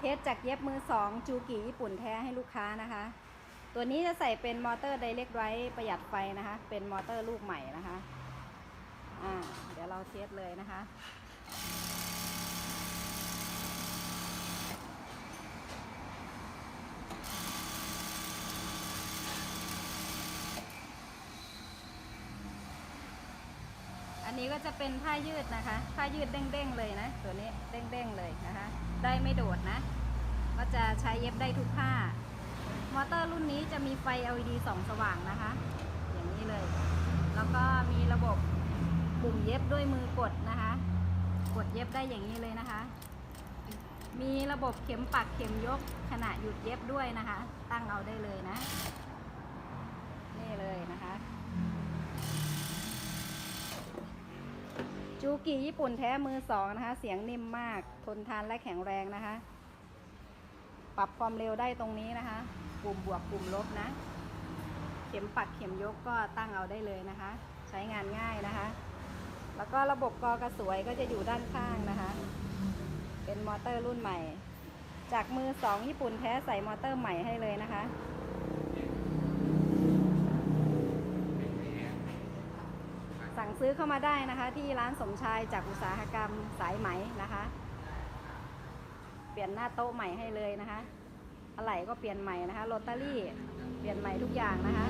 เทสจากเย็บมือสองจูกิญี่ปุ่นแท้ให้ลูกค้านะคะ ตัวนี้จะใส่เป็นมอเตอร์ไดเรกไ i ประหยัดไฟนะคะ เป็นมอเตอร์ลูกใหม่นะคะ อ่า เดี๋ยวเราเทสเลยนะคะ นี้ก็จะเป็นผ้ายืดนะคะ ผ้ายืดเด้งๆเลยนะ ตัวนี้เด้งๆเลยนะคะ ได้ไม่โดดนะ ก็จะใช้เย็บได้ทุกผ้า มอเตอร์รุ่นนี้จะมีไฟ LED สองสว่างนะคะ อย่างนี้เลย แล้วก็มีระบบปุ่มเย็บด้วยมือกดนะคะ กดเย็บได้อย่างนี้เลยนะคะ มีระบบเข็มปักเข็มยกขณะหยุดเย็บด้วยนะคะ ตั้งเอาได้เลยนะ นี่เลยนะคะ จูกิญี่ปุ่นแท้มือสองนะคะ เสียงนิ่มมาก ทนทานและแข็งแรงนะคะ ปรับความเร็วได้ตรงนี้นะคะ ปุ่มบวกปุ่มลบนะ เข็มปักเข็มยกก็ตั้งเอาได้เลยนะคะ ใช้งานง่ายนะคะ แล้วก็ระบบกอกระสวยก็จะอยู่ด้านข้างนะคะ เป็นมอเตอร์รุ่นใหม่ จากมือสองญี่ปุ่นแท้ใส่มอเตอร์ใหม่ให้เลยนะคะ ซื้อเข้ามาได้นะคะ ที่ร้านสมชายจากอุตสาหกรรมสายไหมนะคะ เปลี่ยนหน้าโต๊ะใหม่ให้เลยนะคะอะไหล่ก็เปลี่ยนใหม่นะคะโรตารี่เปลี่ยนใหม่ทุกอย่างนะคะ